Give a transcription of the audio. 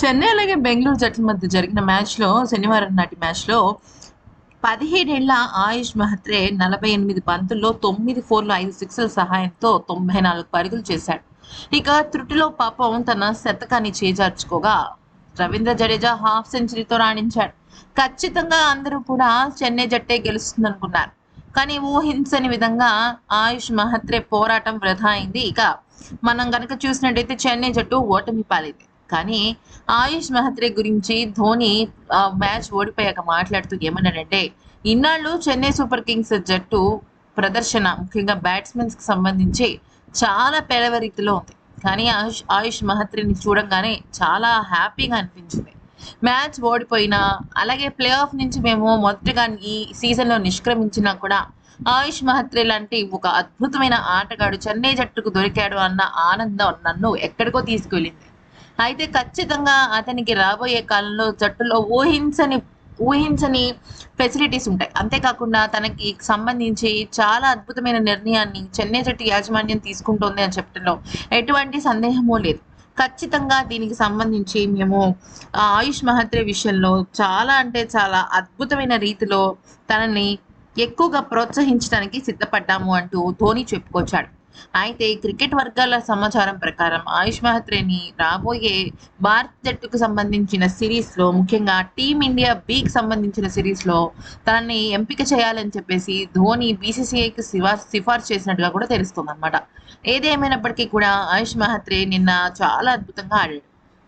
చెన్నై అలాగే బెంగళూరు జట్ల మధ్య జరిగిన మ్యాచ్లో శనివారం నాటి మ్యాచ్లో పదిహేడేళ్ళ ఆయుష్ మహత్రే నలభై ఎనిమిది బంతుల్లో తొమ్మిది ఫోర్లు ఐదు సిక్స్ల సహాయంతో తొంభై నాలుగు పరుగులు చేశాడు. ఇక త్రుటిలో పాపం తన శతకాన్ని చేజార్చుకోగా రవీంద్ర జడేజా హాఫ్ సెంచరీతో రాణించాడు. ఖచ్చితంగా అందరూ కూడా చెన్నై జట్టే గెలుస్తుందనుకున్నారు. కానీ ఊహించని విధంగా ఆయుష్ మహత్రే పోరాటం వృధా అయింది. ఇక మనం గనక చూసినట్టయితే చెన్నై జట్టు ఓటమి పాలింది. కానీ ఆయుష్ మహత్రే గురించి ధోని మ్యాచ్ ఓడిపోయాక మాట్లాడుతూ ఏమన్నాడంటే ఇన్నాళ్ళు చెన్నై సూపర్ కింగ్స్ జట్టు ప్రదర్శన ముఖ్యంగా బ్యాట్స్మెన్స్కి సంబంధించి చాలా పేలవ రీతిలో ఉంది. కానీ ఆయుష్ ఆయుష్ మహత్రిని చూడంగానే చాలా హ్యాపీగా అనిపించింది. మ్యాచ్ ఓడిపోయినా అలాగే ప్లే ఆఫ్ నుంచి మేము మొదటగా ఈ సీజన్లో నిష్క్రమించినా కూడా ఆయుష్ మహత్రే లాంటి ఒక అద్భుతమైన ఆటగాడు చెన్నై జట్టుకు దొరికాడు అన్న ఆనందం నన్ను ఎక్కడికో తీసుకువెళ్ళింది అయితే ఖచ్చితంగా అతనికి రాబోయే కాలంలో జట్టులో ఊహించని ఊహించని ఫెసిలిటీస్ ఉంటాయి. అంతేకాకుండా తనకి సంబంధించి చాలా అద్భుతమైన నిర్ణయాన్ని చెన్నై జట్టు యాజమాన్యం తీసుకుంటోంది అని చెప్పడంలో ఎటువంటి సందేహమూ లేదు. ఖచ్చితంగా దీనికి సంబంధించి మేము ఆయుష్ మహత్రే విషయంలో చాలా అంటే చాలా అద్భుతమైన రీతిలో తనని ఎక్కువగా ప్రోత్సహించడానికి సిద్ధపడ్డాము అంటూ ధోని చెప్పుకొచ్చాడు. అయితే క్రికెట్ వర్గాల సమాచారం ప్రకారం ఆయుష్ మహత్రేని రాబోయే భారత్ జట్టుకు సంబంధించిన సిరీస్లో ముఖ్యంగా టీమిండియా బికి సంబంధించిన సిరీస్లో తనని ఎంపిక చేయాలని చెప్పేసి ధోని బీసీసీఐకి సిఫార్సు సిఫార్సు చేసినట్టుగా కూడా తెలుస్తుంది అనమాట ఏదేమైనప్పటికీ కూడా ఆయుష్ మహత్రే నిన్న చాలా అద్భుతంగా ఆడాడు.